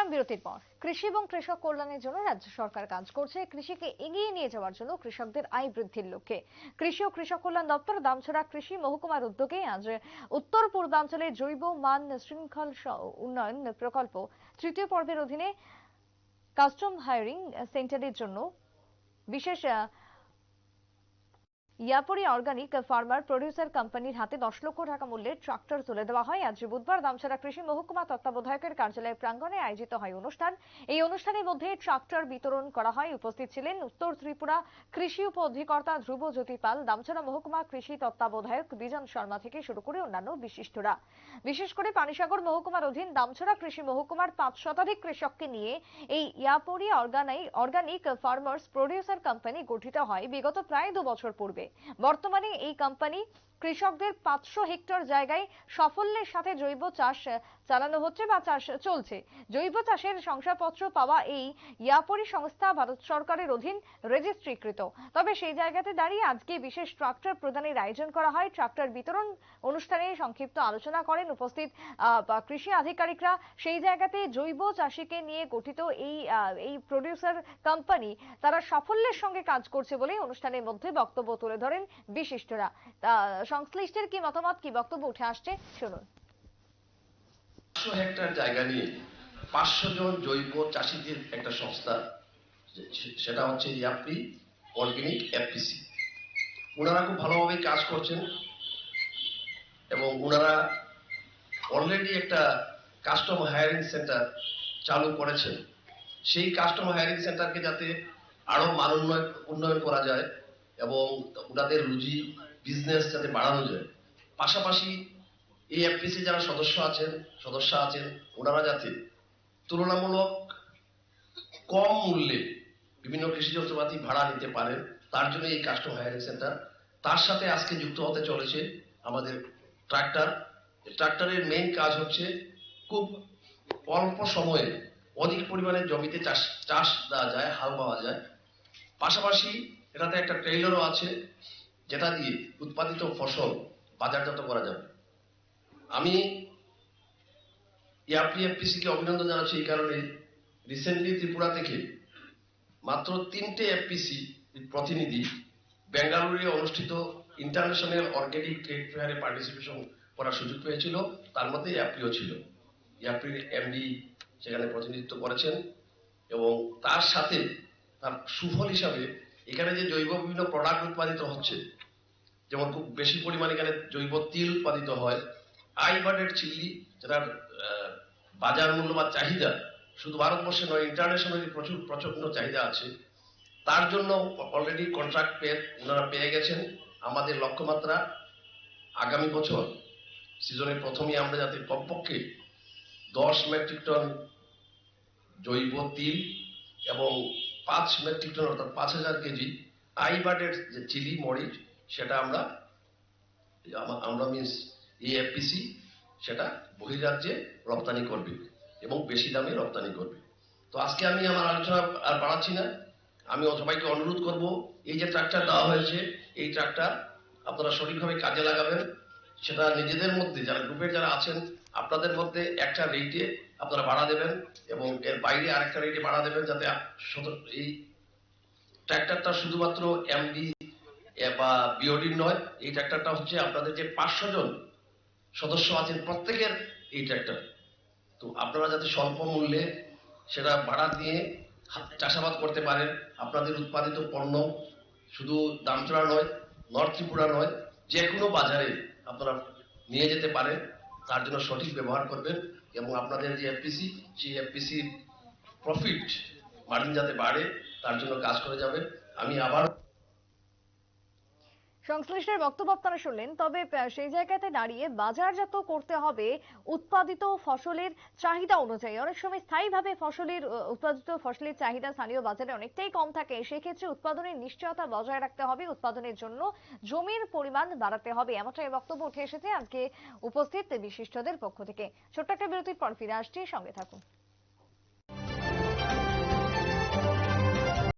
ফিরলাম বিরতির পর। কৃষি এবং কৃষক কল্যাণের জন্য রাজ্য সরকার কাজ করছে। কৃষিকে এগিয়ে নিয়ে যাওয়ার জন্য কৃষকদের আয় বৃদ্ধির লক্ষ্যে। কৃষি ও কৃষক কল্যাণ দপ্তর দামছড়া কৃষি মহকুমার উদ্যোগে আজ উত্তর পূর্বাঞ্চলে জৈব মান শৃঙ্খল উন্নয়ন প্রকল্প তৃতীয় পর্বের অধীনে কাস্টম হায়ারিং সেন্টারের জন্য বিশেষ ইয়াপরি অর্গানিক ফার্মার প্রডিউসার কোম্পানির হাতে দশ লক্ষ টাকা মূল্যের ট্রাক্টর তুলে দেওয়া হয়। আজ বুধবার দামছড়া কৃষি মহকুমা তত্ত্বাবধায়কের কার্যালয় প্রাঙ্গণে আয়োজিত হয় অনুষ্ঠান। এই অনুষ্ঠানের মধ্যে ট্রাক্টর বিতরণ করা হয়। উপস্থিত ছিলেন উত্তর ত্রিপুরা কৃষি উপ অধিকর্তা ধ্রুব জ্যোতি পাল, দামছড়া মহকুমা কৃষি তত্ত্বাবধায়ক বিজন শর্মা থেকে শুরু করে অন্যান্য বিশিষ্টরা। বিশেষ করে পানিসাগর মহকুমার অধীন দামছড়া কৃষি মহকুমার পাঁচ শতাধিক কৃষককে নিয়ে এই ইয়াপুরি অর্গানাই অর্গানিক ফার্মার্স প্রডিউসার কোম্পানি গঠিত হয়। বিগত প্রায় দু বছর পূর্বে। বর্তমানে এই কোম্পানি কৃষকদের পাঁচশো হেক্টর জায়গায় সাফল্যের সাথে জৈব চাষ চালানো হচ্ছে বা চাষ চলছে। জৈব চাষের শংসাপত্র পাওয়া এই ইয়াপরি সংস্থা ভারত সরকারের অধীন রেজিস্ট্রিকৃত। তবে সেই জায়গাতে দাঁড়িয়ে আজকে বিশেষ ট্রাক্টর প্রদানের আয়োজন করা হয়। ট্রাক্টর বিতরণ অনুষ্ঠানে সংক্ষিপ্ত আলোচনা করেন উপস্থিত কৃষি আধিকারিকরা। সেই জায়গাতে জৈব চাষিকে নিয়ে গঠিত এই এই প্রডিউসার কোম্পানি তারা সাফল্যের সঙ্গে কাজ করছে বলে অনুষ্ঠানের মধ্যে বক্তব্য তুলে ধরেন বিশিষ্টরা। সংশ্লিষ্টের কি মতামত, কি বক্তব্য উঠে আসছে, শুনুন। পাঁচশো হেক্টর জায়গা নিয়ে পাঁচশো জন জৈব চাষিদের একটা সংস্থা সেটা হচ্ছে ইয়াপি অর্গানিক এফপিসি ওনারা খুব ভালোভাবে কাজ করছেন এবং ওনারা অলরেডি একটা কাস্টম হায়ারিং সেন্টার চালু করেছেন। সেই কাস্টম হায়ারিং সেন্টারকে যাতে আরও মান উন্নয়ন করা যায় এবং ওনাদের রুজি বিজনেস যাতে বাড়ানো যায়। পাশাপাশি এই এফপিসি যারা সদস্য আছেন সদস্য আছেন, ওনারা যাতে তুলনামূলক কম মূল্যে বিভিন্ন কৃষি যন্ত্রপাতি ভাড়া নিতে পারেন, তার জন্য এই কাস্টম হায়ারিং সেন্টার তার সাথে আজকে যুক্ত হতে চলেছে আমাদের ট্রাক্টর ট্রাক্টরের মেইন কাজ হচ্ছে খুব অল্প সময়ে অধিক পরিমাণে জমিতে চাষ চাষ দেওয়া যায়, হাল পাওয়া যায়। পাশাপাশি এটাতে একটা ট্রেইলারও আছে, যেটা দিয়ে উৎপাদিত ফসল বাজারজাত করা যাবে। আমি ইয়াপি এফপিসি অভিনন্দন জানাচ্ছি এই কারণে রিসেন্টলি ত্রিপুরা থেকে মাত্র তিনটে এফপিসি প্রতিনিধি বেঙ্গালুরুতে অনুষ্ঠিত ইন্টারন্যাশনাল অর্গানিক ট্রেড ফেয়ারে পার্টিসিপেশন করার সুযোগ পেয়েছিল। তার মধ্যে ইয়াপিও ছিল। ইয়াপির এমডি সেখানে প্রতিনিধিত্ব করেছেন এবং তার সাথে তার সুফল হিসাবে এখানে যে জৈব বিভিন্ন প্রোডাক্ট উৎপাদিত হচ্ছে যেমন খুব বেশি পরিমাণে এখানে জৈব তিল উৎপাদিত হয়। আইবার্ডের চিল্লি যেটার বাজার মূল্য বা চাহিদা শুধু ভারতবর্ষে নয় ইন্টারন্যাশনালি প্রচুর প্রচণ্ড চাহিদা আছে। তার জন্য অলরেডি কন্ট্রাক্ট পেয়ে, ওনারা পেয়ে গেছেন আমাদের লক্ষ্যমাত্রা আগামী বছর। সিজনের প্রথমেই আমরা যাতে কমপক্ষে দশ মেট্রিক টন জৈব তিল এবং পাঁচ মেট্রিক টন অর্থাৎ পাঁচ হাজার কেজি আইবার্ডের যে চিলি মরিচ সেটা আমরা আমরা মিন্স এএফপিসি সেটা বহিরাজ্যে রপ্তানি করবে এবং বেশি দামে রপ্তানি করবে। তো আজকে আমি আমার আলোচনা আর বাড়াচ্ছি না। আমি সবাইকে অনুরোধ করব, এই যে ট্রাক্টর দেওয়া হয়েছে, এই ট্রাক্টর আপনারা সঠিকভাবে কাজে লাগাবেন। সেটা নিজেদের মধ্যে, যারা গ্রুপের যারা আছেন, আপনাদের মধ্যে একটা রেটে আপনারা বাড়া দেবেন এবং এর বাইরে আরেকটা রেটে বাড়া দেবেন যাতে এই ট্র্যাক্টরটা শুধুমাত্র এমডি বা বিওডির নয়, এই ট্র্যাক্টরটা হচ্ছে আপনাদের যে পাঁচশো জন সদস্য আছেন প্রত্যেকের এই ট্র্যাক্টর তো আপনারা যাতে স্বল্প মূল্যে সেটা ভাড়া দিয়ে চাষাবাদ করতে পারেন, আপনাদের উৎপাদিত পণ্য শুধু দামচড়া নয়, নর্থ ত্রিপুরা নয়, যে কোনো বাজারে আপনারা নিয়ে যেতে পারেন, তার জন্য সঠিক ব্যবহার করবেন এবং আপনাদের যে এফপিসি সেই এফপিসির প্রফিট মার্জিন যাতে বাড়ে, তার জন্য কাজ করে যাবেন। আমি আবার সংশ্লিষ্টের বক্তব্য আপনারা শুনলেন, তবে সেই জায়গাতে দাঁড়িয়ে বাজারজাত করতে হবে উৎপাদিত ফসলের চাহিদা অনুযায়ী। অনেক সময় স্থায়ীভাবে ফসলের উৎপাদিত ফসলের চাহিদা স্থানীয় বাজারে অনেকটাই কম থাকে। সেক্ষেত্রে উৎপাদনের নিশ্চয়তা বজায় রাখতে হবে, উৎপাদনের জন্য জমির পরিমাণ বাড়াতে হবে, এমনটাই বক্তব্য উঠে এসেছে আজকে উপস্থিত বিশিষ্টদের পক্ষ থেকে। ছোট্ট একটা বিরতির পর ফিরে আসছি, সঙ্গে থাকুন।